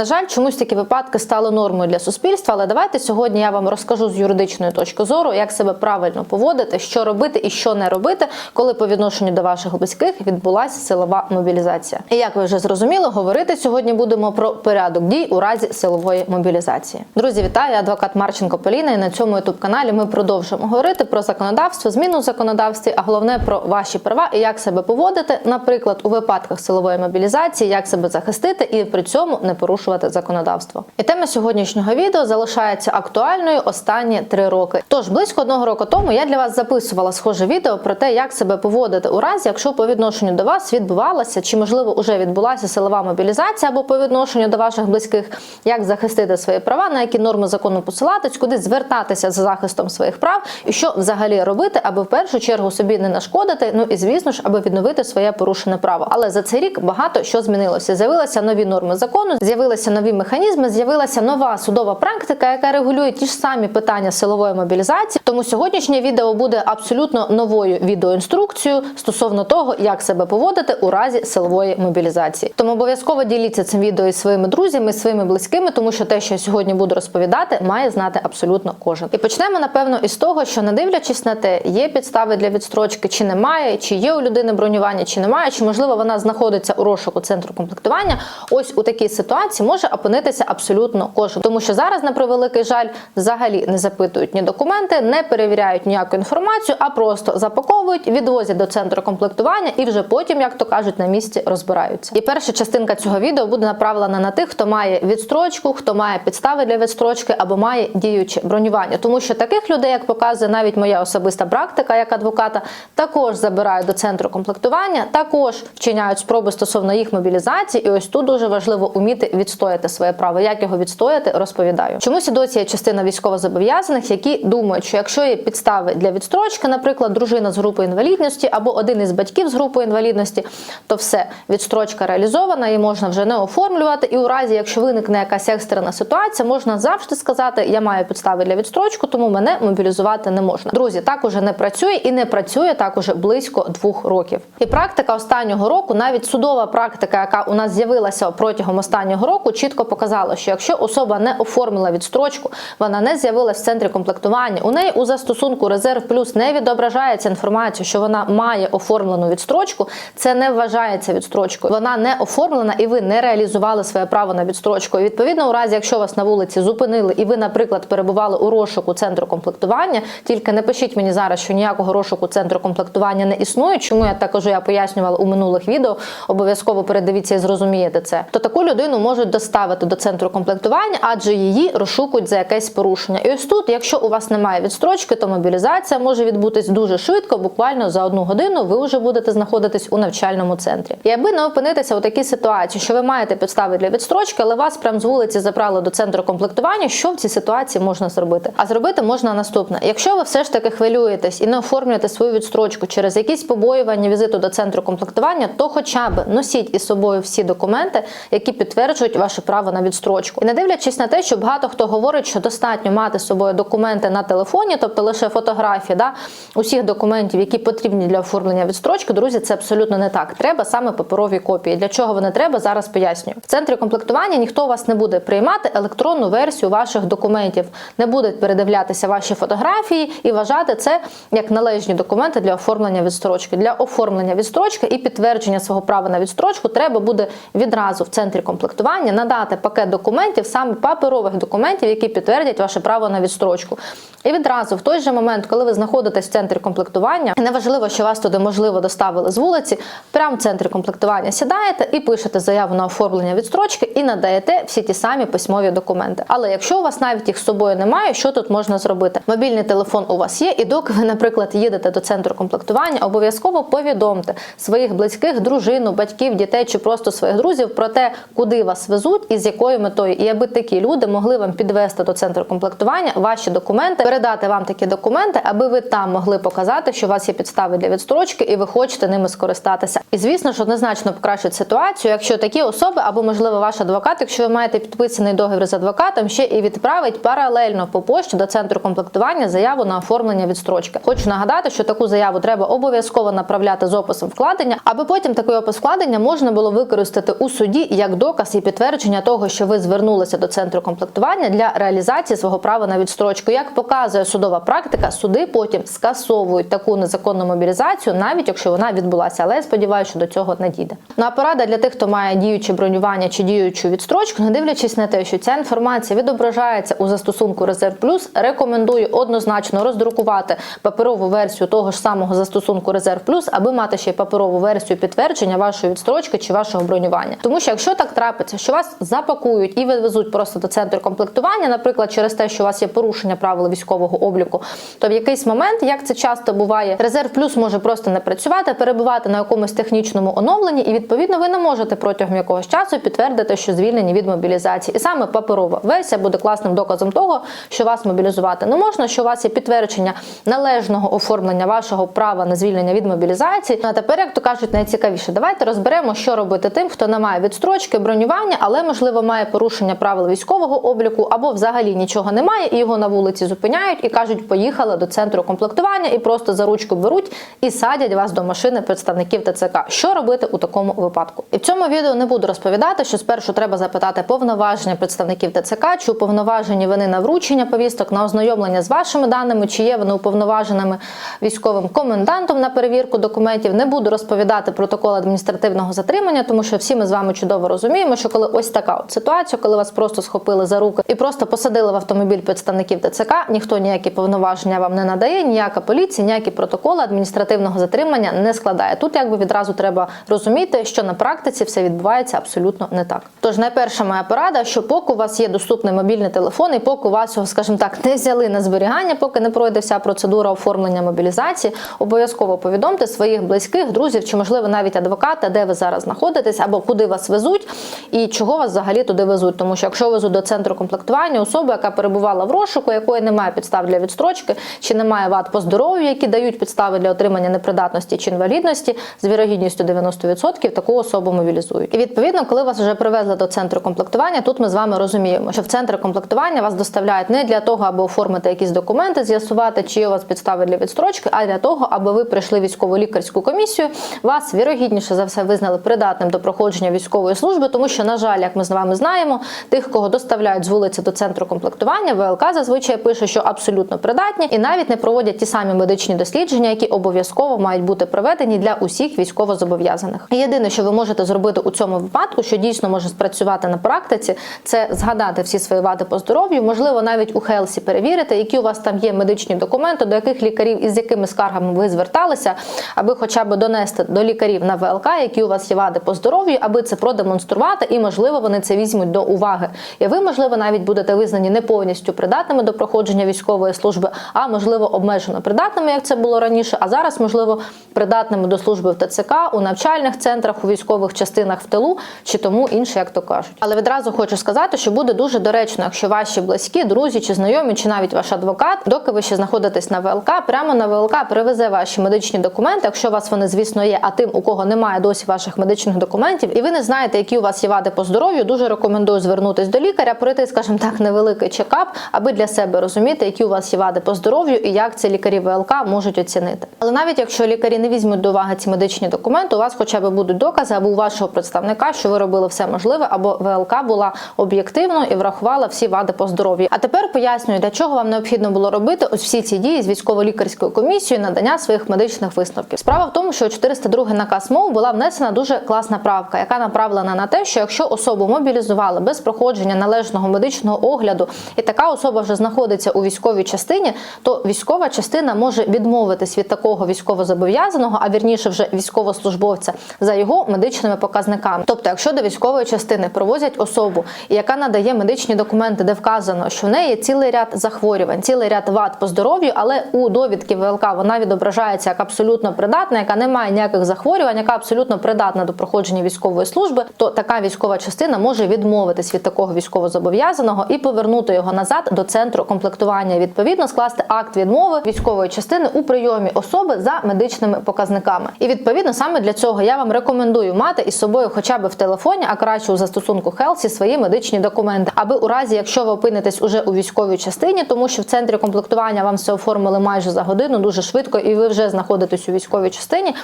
На жаль, чомусь такі випадки стали нормою для суспільства, але давайте сьогодні я вам розкажу з юридичної точки зору, як себе правильно поводити, що робити і що не робити, коли по відношенню до ваших близьких відбулася силова мобілізація. І як ви вже зрозуміли, говорити сьогодні будемо про порядок дій у разі силової мобілізації. Друзі, вітаю! Я адвокат Марченко Поліна. І на цьому youtube каналі ми продовжуємо говорити про законодавство, зміну в законодавстві, а головне про ваші права і як себе поводити, наприклад, у випадках силової мобілізації, як себе захистити і при цьому не порушувати законодавство. І тема сьогоднішнього відео залишається актуальною останні три роки. Тож близько одного року тому я для вас записувала схоже відео про те, як себе поводити у разі, якщо по відношенню до вас відбувалася чи можливо уже відбулася силова мобілізація або по відношенню до ваших близьких, як захистити свої права, на які норми закону посилатись, куди звертатися за захистом своїх прав, і що взагалі робити, аби в першу чергу собі не нашкодити. Ну і звісно ж, аби відновити своє порушене право. Але за цей рік багато що змінилося. З'явилися нові норми закону, з'явилися нові механізми, з'явилася нова судова практика, яка регулює ті ж самі питання силової мобілізації. Тому сьогоднішнє відео буде абсолютно новою відеоінструкцією стосовно того, як себе поводити у разі силової мобілізації. Тому обов'язково діліться цим відео із своїми друзями, із своїми близькими, тому що те, що я сьогодні буду розповідати, має знати абсолютно кожен. І почнемо напевно із того, що не дивлячись на те, є підстави для відстрочки, чи немає, чи є у людини бронювання, чи немає, чи можливо вона знаходиться у розшуку центру комплектування. Ось у такій ситуації може опинитися абсолютно кожен, тому що зараз, на превеликий жаль, взагалі не запитують ні документи, не перевіряють ніяку інформацію, а просто запаковують, відвозять до центру комплектування і вже потім, як то кажуть, на місці розбираються. І перша частинка цього відео буде направлена на тих, хто має відстрочку, хто має підстави для відстрочки або має діюче бронювання, тому що таких людей, як показує навіть моя особиста практика як адвоката, також забирають до центру комплектування, також вчиняють спроби стосовно їх мобілізації. І ось тут дуже важливо уміти відстояти своє право. Як його відстояти, розповідаю. Чомусь і досі є частина військовозобов'язаних, які думають, що якщо є підстави для відстрочки, наприклад, дружина з групою інвалідності або один із батьків з групою інвалідності, то все відстрочка реалізована, її можна вже не оформлювати. І у разі, якщо виникне якась екстрена ситуація, можна завжди сказати, я маю підстави для відстрочку, тому мене мобілізувати не можна. Друзі, так уже не працює і не працює так уже близько двох років. І практика останнього року, навіть судова практика, яка у нас з'явилася протягом останнього року, чітко показала, що якщо особа не оформила відстрочку, вона не з'явилась в центрі комплектування. У неї у застосунку резерв плюс не відображається інформація, що вона має оформлену відстрочку. Це не вважається відстрочкою. Вона не оформлена, і ви не реалізували своє право на відстрочку. І відповідно, у разі, якщо вас на вулиці зупинили, і ви, наприклад, перебували у розшуку центру комплектування, тільки не пишіть мені зараз, що ніякого розшуку центру комплектування не існує. Чому я також я пояснювала у минулих відео? Обов'язково передивіться і зрозумієте це. То таку людину можуть доставити до центру комплектування, адже її розшукують за якесь порушення. І ось тут, якщо у вас немає відстрочки, то мобілізація може відбутись дуже швидко, буквально за одну годину. Ви вже будете знаходитись у навчальному центрі. І аби не опинитися у такій ситуації, що ви маєте підстави для відстрочки, але вас прямо з вулиці забрали до центру комплектування. Що в цій ситуації можна зробити? А зробити можна наступне: якщо ви все ж таки хвилюєтесь і не оформлюєте свою відстрочку через якісь побоювання візиту до центру комплектування, то хоча б носіть із собою всі документи, які підтверджують ваше право на відстрочку. І не дивлячись на те, що багато хто говорить, що достатньо мати з собою документи на телефоні, тобто лише фотографії, да, усіх документів, які потрібні для оформлення відстрочки, друзі, це абсолютно не так. Треба саме паперові копії. Для чого вони треба, зараз пояснюю. В центрі комплектування ніхто у вас не буде приймати електронну версію ваших документів, не будуть передивлятися ваші фотографії і вважати це як належні документи для оформлення відстрочки. Для оформлення відстрочки і підтвердження свого права на відстрочку треба буде відразу в центрі комплектування надати пакет документів, саме паперових документів, які підтвердять ваше право на відстрочку. І відразу в той же момент, коли ви знаходитесь в центрі комплектування, неважливо, що вас туди можливо доставили з вулиці, прямо в центрі комплектування сідаєте і пишете заяву на оформлення відстрочки і надаєте всі ті самі письмові документи. Але якщо у вас навіть їх з собою немає, що тут можна зробити? Мобільний телефон у вас є, і доки ви, наприклад, їдете до центру комплектування, обов'язково повідомте своїх близьких, дружину, батьків, дітей чи просто своїх друзів про те, куди вас везуть і з якою метою, і аби такі люди могли вам підвести до центру комплектування ваші документи, передати вам такі документи, аби ви там могли показати, що у вас є підстави для відстрочки, і ви хочете ними скористатися. І звісно ж, однозначно покращить ситуацію, якщо такі особи, або можливо ваш адвокат, якщо ви маєте підписаний договір з адвокатом, ще і відправить паралельно по пошті до центру комплектування заяву на оформлення відстрочки. Хочу нагадати, що таку заяву треба обов'язково направляти з описом вкладення, аби потім такий опис вкладення можна було використати у суді як доказ і підтвердження підтвердження того, що ви звернулися до центру комплектування для реалізації свого права на відстрочку. Як показує судова практика, суди потім скасовують таку незаконну мобілізацію, навіть якщо вона відбулася. Але я сподіваюся, що до цього не дійде. Ну а порада для тих, хто має діюче бронювання чи діючу відстрочку, не дивлячись на те, що ця інформація відображається у застосунку Резерв Плюс, рекомендую однозначно роздрукувати паперову версію того ж самого застосунку Резерв Плюс, аби мати ще й паперову версію підтвердження вашої відстрочки чи вашого бронювання. Тому що якщо так трапиться, що вас запакують і вивезуть просто до центру комплектування, наприклад, через те, що у вас є порушення правил військового обліку, то в якийсь момент, як це часто буває, резерв плюс може просто не працювати, перебувати на якомусь технічному оновленні, і відповідно ви не можете протягом якогось часу підтвердити, що звільнені від мобілізації. І саме паперова версія буде класним доказом того, що вас мобілізувати не можна, що у вас є підтвердження належного оформлення вашого права на звільнення від мобілізації. Ну, А тепер, як то кажуть, найцікавіше, давайте розберемо, що робити тим, хто не має відстрочки, бронювання, але можливо має порушення правил військового обліку, або взагалі нічого немає, і його на вулиці зупиняють і кажуть, поїхали до центру комплектування і просто за ручку беруть і садять вас до машини представників ТЦК. Що робити у такому випадку? І в цьому відео не буду розповідати, що спершу треба запитати повноваження представників ТЦК, чи уповноважені вони на вручення повісток, на ознайомлення з вашими даними, чи є вони уповноваженими військовим комендантом на перевірку документів. Не буду розповідати протокол адміністративного затримання, тому що всі ми з вами чудово розуміємо, що коли ось така от ситуація, коли вас просто схопили за руки і просто посадили в автомобіль представників ТЦК, ніхто ніякі повноваження вам не надає, ніяка поліція, ніякі протоколи адміністративного затримання не складає. Тут якби відразу треба розуміти, що на практиці все відбувається абсолютно не так. Тож найперша моя порада, що поки у вас є доступний мобільний телефон, і поки у вас його, скажімо так, не взяли на зберігання, поки не пройде вся процедура оформлення мобілізації, обов'язково повідомте своїх близьких, друзів чи, можливо, навіть адвоката, де ви зараз знаходитесь, або куди вас везуть, і чого вас взагалі туди везуть. Тому що якщо везуть до центру комплектування особу, яка перебувала в розшуку, якої немає підстав для відстрочки, чи немає вад по здоров'ю, які дають підстави для отримання непридатності чи інвалідності, з вірогідністю 90% таку особу мобілізують. І відповідно, коли вас вже привезли до центру комплектування, тут ми з вами розуміємо, що в центр комплектування вас доставляють не для того, аби оформити якісь документи, з'ясувати, чи є у вас підстави для відстрочки, а для того, аби ви прийшли військово лікарську комісію. Вас вірогідніше за все визнали придатним до проходження військової служби, тому що, на жаль, як ми з вами знаємо, тих, кого доставляють з вулиці до центру комплектування, ВЛК зазвичай пише, що абсолютно придатні, і навіть не проводять ті самі медичні дослідження, які обов'язково мають бути проведені для усіх військовозобов'язаних. Єдине, що ви можете зробити у цьому випадку, що дійсно може спрацювати на практиці, це згадати всі свої вади по здоров'ю, можливо, навіть у Хелсі перевірити, які у вас там є медичні документи, до яких лікарів і з якими скаргами ви зверталися, аби хоча б донести до лікарів на ВЛК, які у вас є вади по здоров'ю, аби це продемонструвати, і можливо вони це візьмуть до уваги. І ви, можливо, навіть будете визнані не повністю придатними до проходження військової служби, а можливо обмежено придатними, як це було раніше. А зараз, можливо, придатними до служби в ТЦК, у навчальних центрах, у військових частинах в тилу чи тому інше, як то кажуть. Але відразу хочу сказати, що буде дуже доречно, якщо ваші близькі, друзі чи знайомі, чи навіть ваш адвокат, доки ви ще знаходитесь на ВЛК, прямо на ВЛК привезе ваші медичні документи, якщо у вас вони, звісно, є, а тим, у кого немає досі ваших медичних документів, і ви не знаєте, які у вас є вади по здоров'ю, дуже рекомендую звернутися до лікаря, пройти, скажімо так, невеликий чекап, аби для себе розуміти, які у вас є вади по здоров'ю і як це лікарі ВЛК можуть оцінити. Але навіть якщо лікарі не візьмуть до уваги ці медичні документи, у вас хоча б будуть докази або у вашого представника, що ви робили все можливе, або ВЛК була об'єктивно і врахувала всі вади по здоров'ю. А тепер пояснюю, для чого вам необхідно було робити ось всі ці дії з військово-лікарською комісією надання своїх медичних висновків. Справа в тому, що у 402 наказ МОВ була внесена дуже класна правка, яка направлена на те, що якщо особу мобілізували без проходження належного медичного огляду, і така особа вже знаходиться у військовій частині, то військова частина може відмовитись від такого військовозобов'язаного, а вірніше вже військовослужбовця за його медичними показниками. Тобто, якщо до військової частини провозять особу, яка надає медичні документи, де вказано, що в неї цілий ряд захворювань, цілий ряд вад по здоров'ю, але у довідки ВЛК вона відображається як абсолютно придатна, яка не має ніяких захворювань, яка абсолютно придатна до проходження військової служби, то така військова частина може відмовитись від такого військовозобов'язаного і повернути його назад до центру комплектування. Відповідно, скласти акт відмови військової частини у прийомі особи за медичними показниками. І відповідно саме для цього я вам рекомендую мати із собою, хоча б в телефоні, а краще у застосунку Хелсі свої медичні документи, аби у разі, якщо ви опинитесь уже у військовій частині, тому що в центрі комплектування вам все оформили майже за годину, дуже швидко, і ви вже знаходитесь у військовій частині,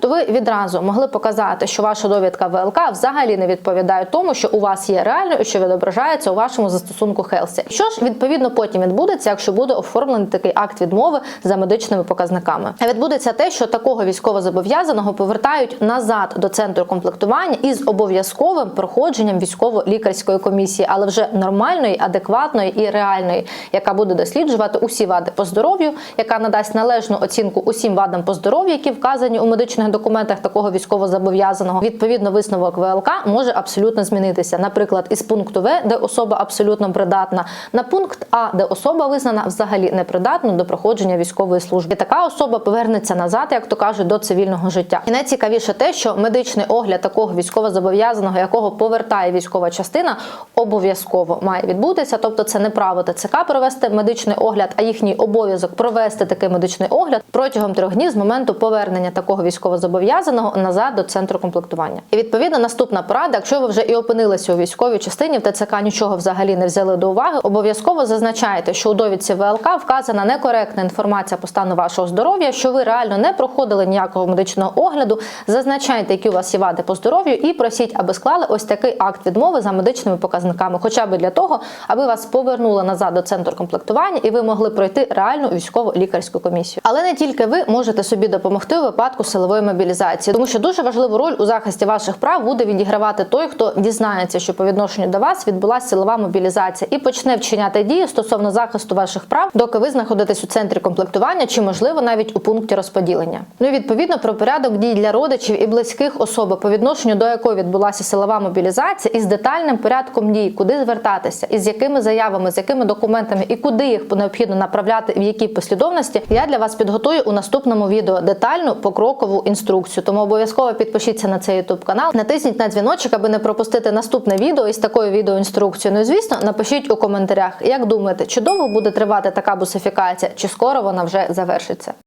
то ви відразу могли показати, що ваша довідка ВЛК взагалі не відповідає тому, що у вас є реально що відображається у вашому застосунку Хелсі. Що ж відповідно потім відбудеться, якщо буде оформлений такий акт відмови за медичними показниками? Відбудеться те, що такого військовозобов'язаного повертають назад до центру комплектування із обов'язковим проходженням військово-лікарської комісії, але вже нормальної, адекватної і реальної, яка буде досліджувати усі вади по здоров'ю, яка надасть належну оцінку усім вадам по здоров'ю, які вказані у медичних документах такого військовозобов'язаного. Відповідно, висновок ВЛК може абсолютно змінитися. Наприклад, із пункту В, де особа абсолютно придатна, на пункт А, де особа визнана взагалі непридатною до проходження військової служби. І така особа повернеться назад, як то кажуть, до цивільного життя. І найцікавіше те, що медичний огляд такого військовозобов'язаного, якого повертає військова частина, обов'язково має відбутися. Тобто, це не право ТЦК провести медичний огляд, а їхній обов'язок провести такий медичний огляд протягом трьох днів з моменту повернення такого військовозобов'язаного назад до центру комплектування. І відповідно наступна порада, якщо ви вже і опинилися у військовій частині, в ТЦК нічого взагалі не взяли до уваги. Обов'язково зазначайте, що у довідці ВЛК вказана некоректна інформація по стану вашого здоров'я, що ви реально не проходили ніякого медичного огляду. Зазначайте, які у вас є вади по здоров'ю, і просіть, аби склали ось такий акт відмови за медичними показниками, хоча б для того, аби вас повернули назад до центру комплектування і ви могли пройти реальну військово-лікарську комісію. Але не тільки ви можете собі допомогти у випадку силової мобілізації, тому що дуже важливу роль у захисті ваших прав буде відігравати той, хто дізнається, що по відношенню до вас відбулася силова мобілізація, і почне вчиняти дії стосовно захисту ваших прав, доки ви знаходитесь у центрі комплектування, чи можливо навіть у пункті розподілення. Ну і відповідно про порядок дій для родичів і близьких особи, по відношенню до якої відбулася силова мобілізація, із детальним порядком дій, куди звертатися, із якими заявами, з якими документами і куди їх необхідно направляти, в якій послідовності, я для вас підготую у наступному відео детальну покрокову інструкцію. Тому обов'язково підпишіться на цей YouTube канал, натисніть на дзвіночок, аби не пропустити наступне відео із такою відеоінструкцією. Ну звісно, напишіть у коментарях, як думаєте, чи довго буде тривати така бусифікація, чи скоро вона вже завершиться.